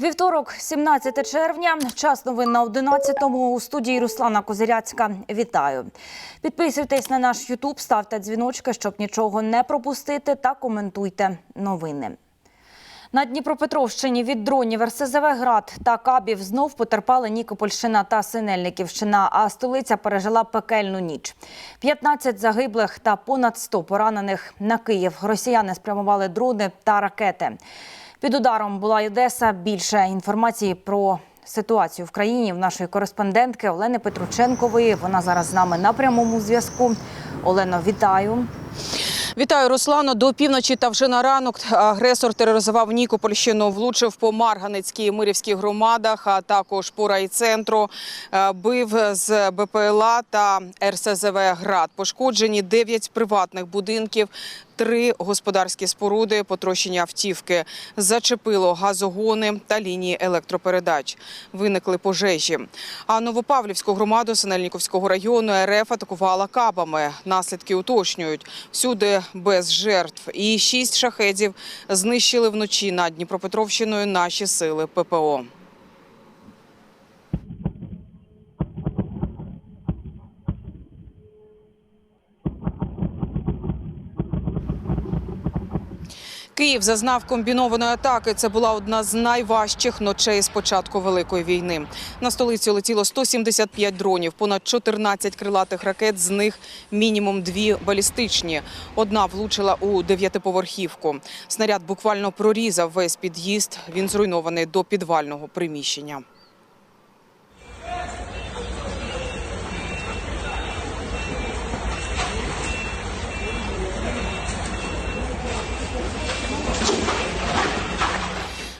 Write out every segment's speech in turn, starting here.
Вівторок, 17 червня, час новин на 11-му у студії Руслана Козиряцька. Вітаю. Підписуйтесь на наш Ютуб, ставте дзвіночки, щоб нічого не пропустити, та коментуйте новини. На Дніпропетровщині від дронів РСЗВ «Град» та кабів знов потерпали Нікопольщина та Синельниківщина, а столиця пережила пекельну ніч. 15 загиблих та понад 100 поранених на Київ. Росіяни спрямували дрони та ракети. Під ударом була Одеса. Більше інформації про ситуацію в країні в нашої кореспондентки Олени Петрученкової. Вона зараз з нами на прямому зв'язку. Олено, вітаю. Вітаю, Руслано. До півночі та вже на ранок агресор тероризував Нікопольщину, влучив по Марганецькій Мирівській громадах, а також по райцентру. Е, Бив з БПЛА та РСЗВ «Град». Пошкоджені 9 приватних будинків, три господарські споруди, потрощені автівки. Зачепило газогони та лінії електропередач. Виникли пожежі. А Новопавлівську громаду Синельніковського району РФ атакувала кабами. Наслідки уточнюють. Всюди без жертв. І шість шахедів знищили вночі над Дніпропетровщиною наші сили ППО. Київ зазнав комбінованої атаки. Це була одна з найважчих ночей з початку великої війни. На столицю летіло 175 дронів, понад 14 крилатих ракет. З них мінімум дві балістичні. Одна влучила у дев'ятиповерхівку. Снаряд буквально прорізав весь під'їзд. Він зруйнований до підвального приміщення.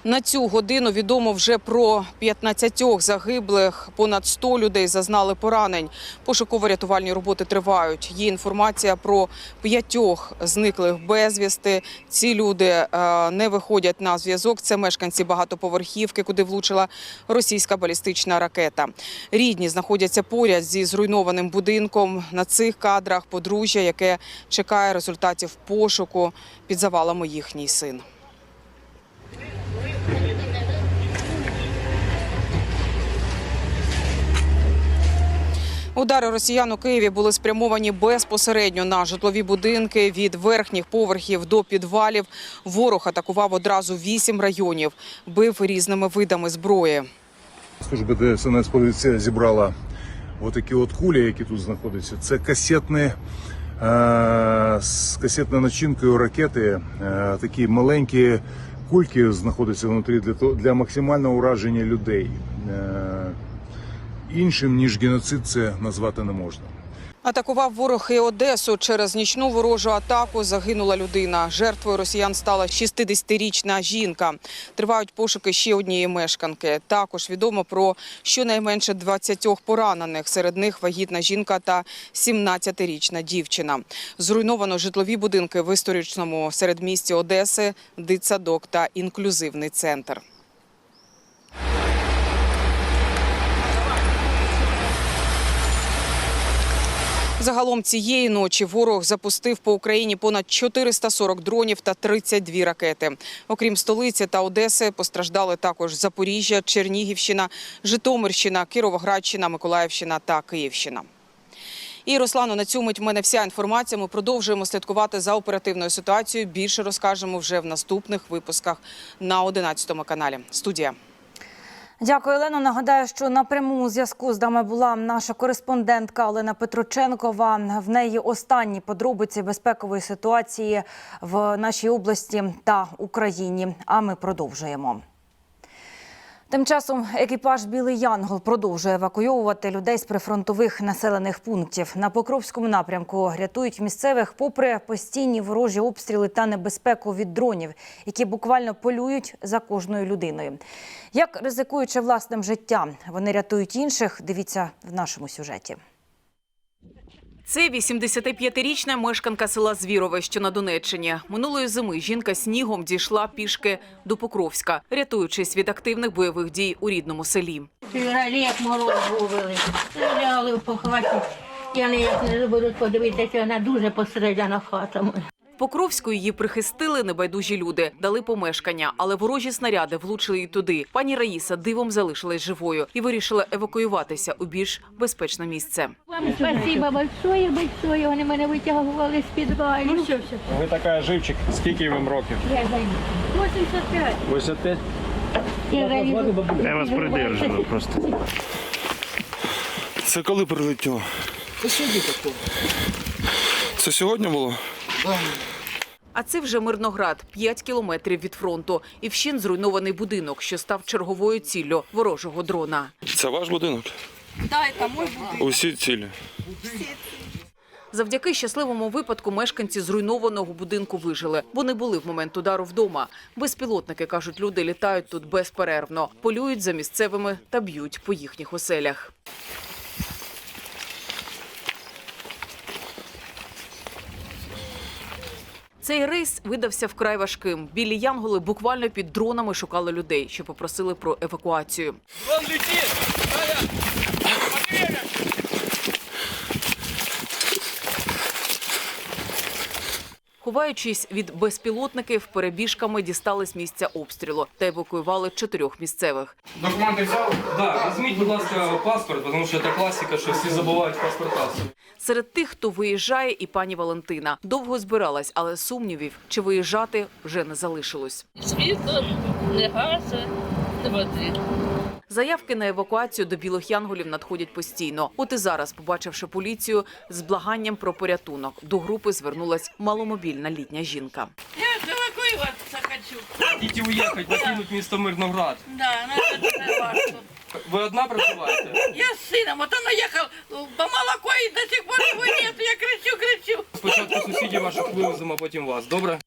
На цю годину відомо вже про 15 загиблих. Понад 100 людей зазнали поранень. Пошуково-рятувальні роботи тривають. Є інформація про п'ятьох зниклих безвісти. Ці люди е, не виходять на зв'язок. Це мешканці багатоповерхівки, куди влучила російська балістична ракета. Рідні знаходяться поряд зі зруйнованим будинком. На цих кадрах подружжя, яке чекає результатів пошуку під завалами їхній син. Удари росіян у Києві були спрямовані безпосередньо на житлові будинки від верхніх поверхів до підвалів. Ворог атакував одразу вісім районів, бив різними видами зброї. Служба ДСНС поліція зібрала отакі от кулі, які тут знаходяться. Це касетні, е, з касетною начинкою ракети. Е, такі маленькі кульки знаходяться внутрі для, для максимального ураження людей. Іншим, ніж геноцид, це назвати не можна. Атакував ворог і Одесу. Через нічну ворожу атаку загинула людина. Жертвою росіян стала 60-річна жінка. Тривають пошуки ще однієї мешканки. Також відомо про щонайменше 20 поранених. Серед них вагітна жінка та 17-річна дівчина. Зруйновано житлові будинки в історичному середмісті Одеси, дитсадок та інклюзивний центр. Загалом цієї ночі ворог запустив по Україні понад 440 дронів та 32 ракети. Окрім столиці та Одеси, постраждали також Запоріжжя, Чернігівщина, Житомирщина, Кіровоградщина, Миколаївщина та Київщина. І Руслану, на цю мить в мене вся інформація. Ми продовжуємо слідкувати за оперативною ситуацією. Більше розкажемо вже в наступних випусках на 11 каналі. Студія. Дякую, Олено. Нагадаю, що напряму у зв'язку з нами була наша кореспондентка Олена Петрученкова. В неї останні подробиці безпекової ситуації в нашій області та Україні. А ми продовжуємо. Тим часом екіпаж Білий Янгол продовжує евакуйовувати людей з прифронтових населених пунктів. На Покровському напрямку рятують місцевих, попри постійні ворожі обстріли та небезпеку від дронів, які буквально полюють за кожною людиною. Як ризикуючи власним життям, вони рятують інших. Дивіться в нашому сюжеті. Це 85-річна мешканка села Звірове, що на Донеччині. Минулої зими жінка снігом дійшла пішки до Покровська, рятуючись від активних бойових дій у рідному селі. Февралі, як мороз великий. Стріляли в похваті. Я ніяк не забуду подивитися, вона дуже посередина хата моя. Покровську її прихистили небайдужі люди, дали помешкання, але ворожі снаряди влучили й туди. Пані Раїса дивом залишилась живою і вирішила евакуюватися у більш безпечне місце. Вам спасибо большое, большое. Вони мене витягували з підвалу. Ну. Ви така живчик. Скільки вам років? Я займу. 85. 85? Я вас придержу просто. Це коли прилетіло? Це сьогодні Це сьогодні було? А це вже Мирноград, 5 кілометрів від фронту, і вщин зруйнований будинок, що став черговою ціллю ворожого дрона. Це ваш будинок? Так, це мій будинок. Усі цілі. Завдяки щасливому випадку мешканці зруйнованого будинку вижили, бо не були в момент удару вдома. Безпілотники, кажуть, люди літають тут безперервно, полюють за місцевими та б'ють по їхніх оселях. Цей рейс видався вкрай важким. Білі янголи буквально під дронами шукали людей, що попросили про евакуацію. Ховаючись від безпілотників, перебіжками дістали з місця обстрілу та евакуювали чотирьох місцевих. Документи взяв? Да, візьміть, будь ласка, паспорт, тому що це класика, що всі забувають паспорта. Серед тих, хто виїжджає, і пані Валентина довго збиралась, але сумнівів, чи виїжджати вже не залишилось. Світло, не газу, не води. Заявки на евакуацію до білих янголів надходять постійно. От і зараз, побачивши поліцію, з благанням про порятунок до групи звернулась маломобільна літня жінка. Я евакуюватися хочу. Хотите уїхати, покинуть місто Мирноград. Да, важко. Ви одна проживаєте? Я з сином, от он наїхав по молоко і до сих пор його нет. Я кричу, кричу. Спочатку сусідів ваших вивеземо, а потім вас. Добре?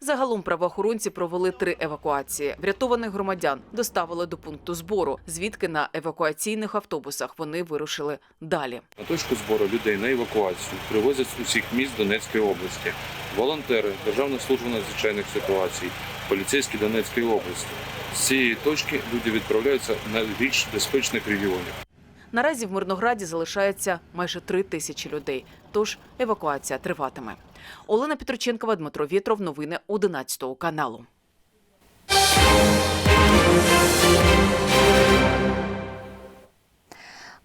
Загалом правоохоронці провели три евакуації. Врятованих громадян доставили до пункту збору, звідки на евакуаційних автобусах вони вирушили далі. На точку збору людей на евакуацію привозять з усіх міст Донецької області. Волонтери, Державна служба надзвичайних ситуацій, поліцейські Донецької області. З цієї точки люди відправляються на більш безпечних регіонів. Наразі в Мирнограді залишається майже три тисячі людей. Тож евакуація триватиме. Олена Петроченкова, Дмитро Вєтров. Новини 11 каналу.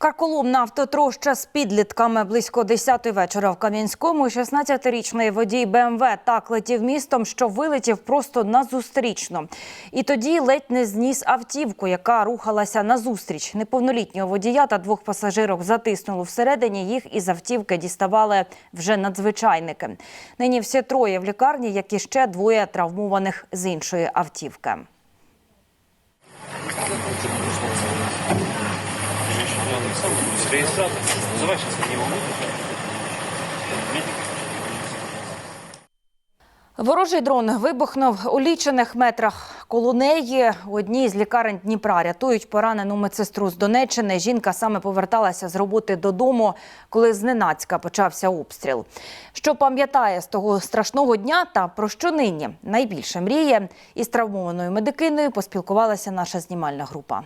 Карколомна автотроща з підлітками близько 10 вечора в Кам'янському. 16-річний водій БМВ так летів містом, що вилетів просто на зустрічну. І тоді ледь не зніс автівку, яка рухалася назустріч. Неповнолітнього водія та двох пасажирок затиснуло всередині. Їх із автівки діставали вже надзвичайники. Нині всі троє в лікарні, як і ще двоє травмованих з іншої автівки. Ворожий дрон вибухнув у лічених метрах коло неї. У одній з лікарень Дніпра рятують поранену медсестру з Донеччини. Жінка саме поверталася з роботи додому, коли зненацька почався обстріл. Що пам'ятає з того страшного дня та про що нині найбільше мріє із травмованою медикиною поспілкувалася наша знімальна група.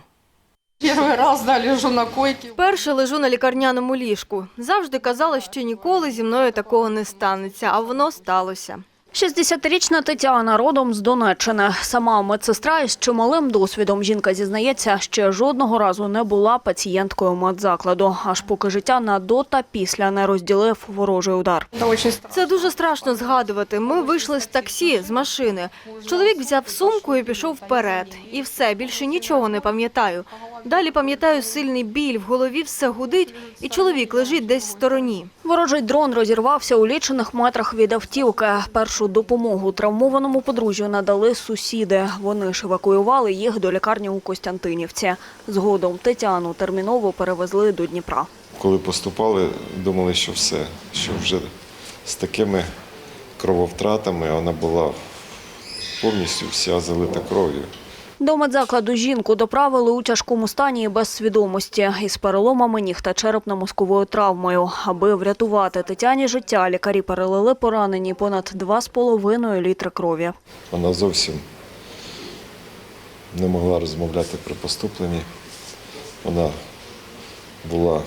Перший раз да, лежу на койке. Перше лежу на лікарняному ліжку. Завжди казала, що ніколи зі мною такого не станеться, а воно сталося. 60-річна Тетяна родом з Донеччини. Сама медсестра із чималим досвідом. Жінка зізнається, ще жодного разу не була пацієнткою медзакладу, аж поки життя на до та після не розділив ворожий удар. Это очень. Це дуже страшно згадувати. Ми вийшли з таксі, з машини. Чоловік взяв сумку і пішов вперед. І все, більше нічого не пам'ятаю. Далі пам'ятаю сильний біль, в голові все гудить, і чоловік лежить десь в стороні. Ворожий дрон розірвався у лічених метрах від автівки. Першу допомогу травмованому подружжю надали сусіди. Вони ж евакуювали їх до лікарні у Костянтинівці. Згодом Тетяну терміново перевезли до Дніпра. Коли поступали, думали, що все, що вже з такими крововтратами вона була повністю вся залита кров'ю. До медзакладу жінку доправили у тяжкому стані і без свідомості із переломами ніг та черепно-мозковою травмою. Аби врятувати Тетяні життя, лікарі перелили поранені понад 2,5 літри крові. Вона зовсім не могла розмовляти при поступленні. Вона була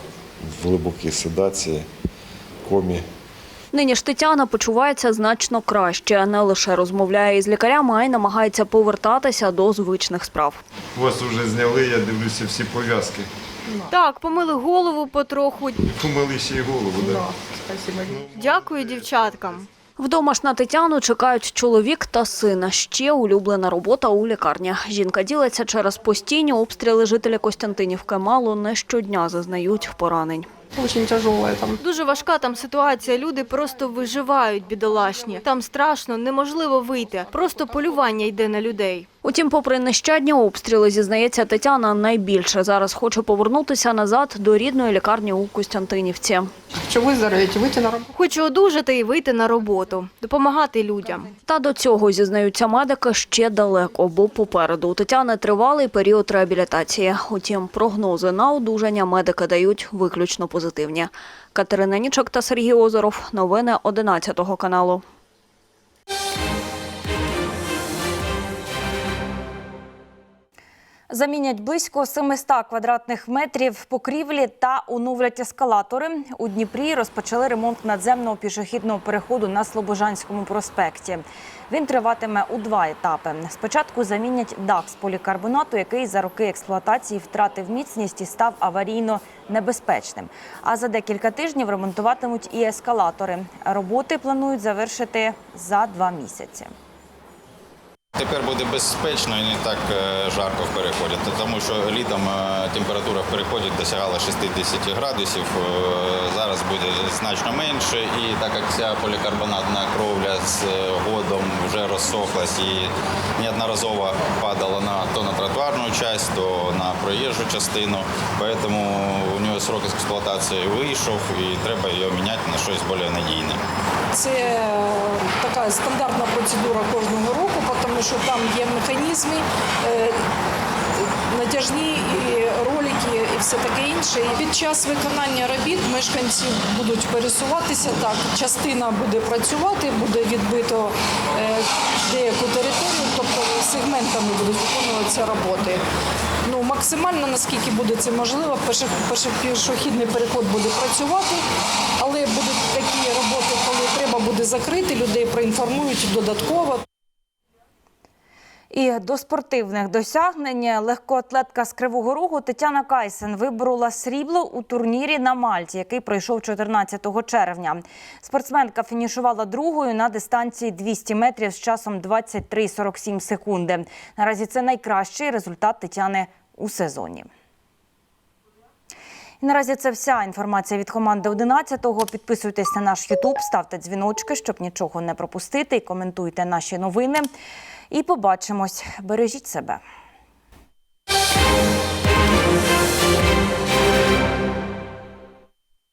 в глибокій седації, комі. Нині ж Тетяна почувається значно краще. Не лише розмовляє із лікарями, а й намагається повертатися до звичних справ. Вас вже зняли, я дивлюся всі пов'язки. Так, помили голову потроху. Помили ще й голову, так? Дякую дівчаткам. Вдома ж на Тетяну чекають чоловік та сина. Ще улюблена робота у лікарні. Жінка ділиться через постійні обстріли жителі Костянтинівки. Мало не щодня зазнають поранень. Очень тяжелая там. Дуже важка там ситуація. Люди просто виживають, бідолашні. Там страшно, неможливо вийти. Просто полювання йде на людей. Утім, попри нещадні обстріли, зізнається Тетяна, найбільше зараз хоче повернутися назад до рідної лікарні у Костянтинівці. Хочу выздороветь, выйти на работу. Хочу одужати і вийти на роботу, допомагати людям. Та до цього, зізнаються медики, ще далеко, бо попереду у Тетяни тривалий період реабілітації. Утім, прогнози на одужання медики дають виключно позитивні. Катерина Нічок та Сергій Озеров. Новини 11 каналу. Замінять близько 700 квадратних метрів покрівлі та оновлять ескалатори. У Дніпрі розпочали ремонт надземного пішохідного переходу на Слобожанському проспекті. Він триватиме у два етапи. Спочатку замінять дах з полікарбонату, який за роки експлуатації втратив міцність і став аварійно небезпечним. А за декілька тижнів ремонтуватимуть і ескалатори. Роботи планують завершити за два місяці. Тепер буде безпечно і не так е, жарко в переході, тому що літом е, температура в переході досягала 60 градусів, е, зараз буде значно менше. І так як ця полікарбонатна кровля з годом вже розсохлась і неодноразово падала на, то на тротуарну частину, то на проїжджу частину, тому у нього срок експлуатації вийшов і треба його міняти на щось більш надійне. Це е, така стандартна процедура кожного року, тому що там є механізми, е, натяжні ролики і все таке інше. Під час виконання робіт мешканці будуть пересуватися так. Частина буде працювати, буде відбито е, деяку територію, тобто сегментами будуть виконуватися роботи. Ну, максимально наскільки буде це можливо, пішохідний переход буде працювати, але будуть такі роботи, буде закрити, людей проінформують додатково. І до спортивних досягнень легкоатлетка з Кривого Рогу Тетяна Кайсен виборола срібло у турнірі на Мальті, який пройшов 14 червня. Спортсменка фінішувала другою на дистанції 200 метрів з часом 23,47 секунди. Наразі це найкращий результат Тетяни у сезоні. І наразі це вся інформація від команди 11-го. Підписуйтесь на наш Ютуб, ставте дзвіночки, щоб нічого не пропустити. і Коментуйте наші новини. І побачимось. Бережіть себе.